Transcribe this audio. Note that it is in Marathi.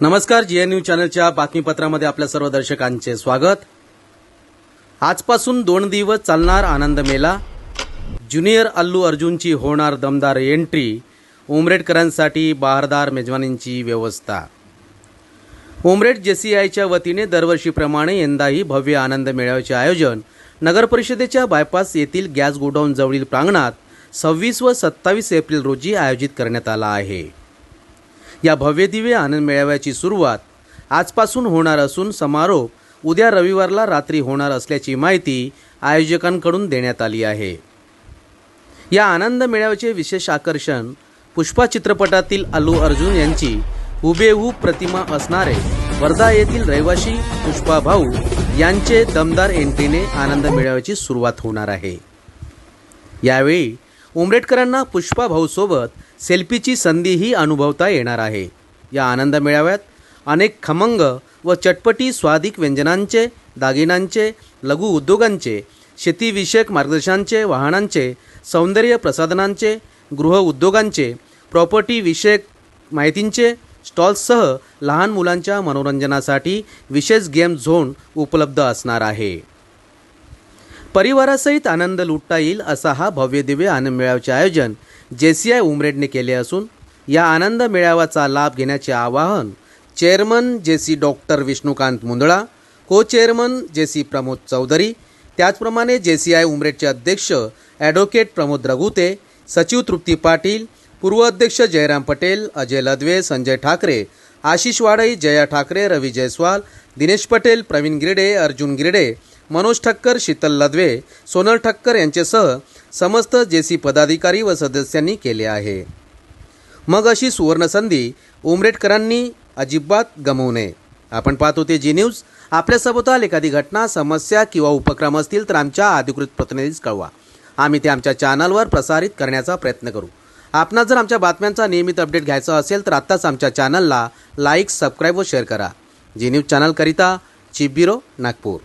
नमस्कार जी एन चॅनलच्या बातमीपत्रामध्ये आपल्या सर्व दर्शकांचे स्वागत. आजपासून दोन दिवस चालणार आनंद मेला. ज्युनियर अल्लू अर्जुनची होणार दमदार एंट्री उमरेडकरांसाठी बहारदार मेजवानींची व्यवस्था. उमरेड जेसीआयच्या वतीने दरवर्षीप्रमाणे यंदाही भव्य आनंद मेळाव्याचे आयोजन नगरपरिषदेच्या बायपास येथील गॅस गोडाऊन जवळील प्रांगणात सव्वीस व सत्तावीस एप्रिल रोजी आयोजित करण्यात आला आहे. या भव्यदिव्य आनंद मेळाव्याची सुरुवात आजपासून होणार असून समारोप उद्या रविवारला रात्री होणार असल्याची माहिती आयोजकांकडून देण्यात आली आहे. या आनंद मेळाव्याचे विशेष आकर्षण पुष्पा चित्रपटातील अल्लू अर्जुन यांची हुबेहूब प्रतिमा असणारे वर्धा येथील रहिवासी पुष्पा भाऊ यांचे दमदार एंट्रीने आनंद मेळाव्याची सुरुवात होणार आहे. यावेळी उमरेटकरांना पुष्पा भाऊसोबत सेल्फीची संधीही अनुभवता येणार आहे. या आनंद मेळाव्यात अनेक खमंग व चटपटी स्वादिक व्यंजनांचे दागिन्यांचे लघु उद्योगांचे शेतीविषयक मार्गदर्शनांचे वाहनांचे सौंदर्य प्रसाधनांचे गृह उद्योगांचे प्रॉपर्टी विषयक माहितींचे स्टॉल्ससह लहान मुलांच्या मनोरंजनासाठी विशेष गेम झोन उपलब्ध असणार आहे. परिवारासहित आनंद लुटता येईल असा हा भव्य दिव्य आनंद मेळाव्याचे आयोजन जेसीआय उमरेडने केले असून या आनंद मेळाव्याचा लाभ घेण्याचे आवाहन chairman JC doctor Vishnukant Mundla co chairman JC Pramod Chaudhari त्याचप्रमाणे जे सी आय उमरेडचे अध्यक्ष ॲडव्होकेट प्रमोद रघुते सचिव तृप्ती पाटील पूर्व अध्यक्ष जयराम पटेल अजय लदवे संजय ठाकरे आशिष वाडई जया ठाकरे रवी जयस्वाल दिनेश पटेल प्रवीण गिरडे अर्जुन गिरडे मनोज ठक्कर शीतल लदवे सोनल ठक्कर यांच्यासह समस्त जेसी पदाधिकारी व सदस्यांनी केले आहे. मग अशी सुवर्णसंधी उमरेटकरांनी अजिबात गमवू नये. आपण पाहतो ते जी न्यूज. आपल्या एखादी घटना समस्या किंवा उपक्रम असतील तर आमच्या अधिकृत प्रतिनिधीस कळवा. आम्ही ते आमच्या चॅनलवर प्रसारित करण्याचा प्रयत्न करू. आपणा जर आमच्या बातम्यांचा नियमित अपडेट घ्यायचा असेल तर आत्ताच आमच्या चॅनलला लाईक सबस्क्राईब व शेअर करा. जी न्यूज चॅनलकरिता चीफ ब्युरो नागपूर.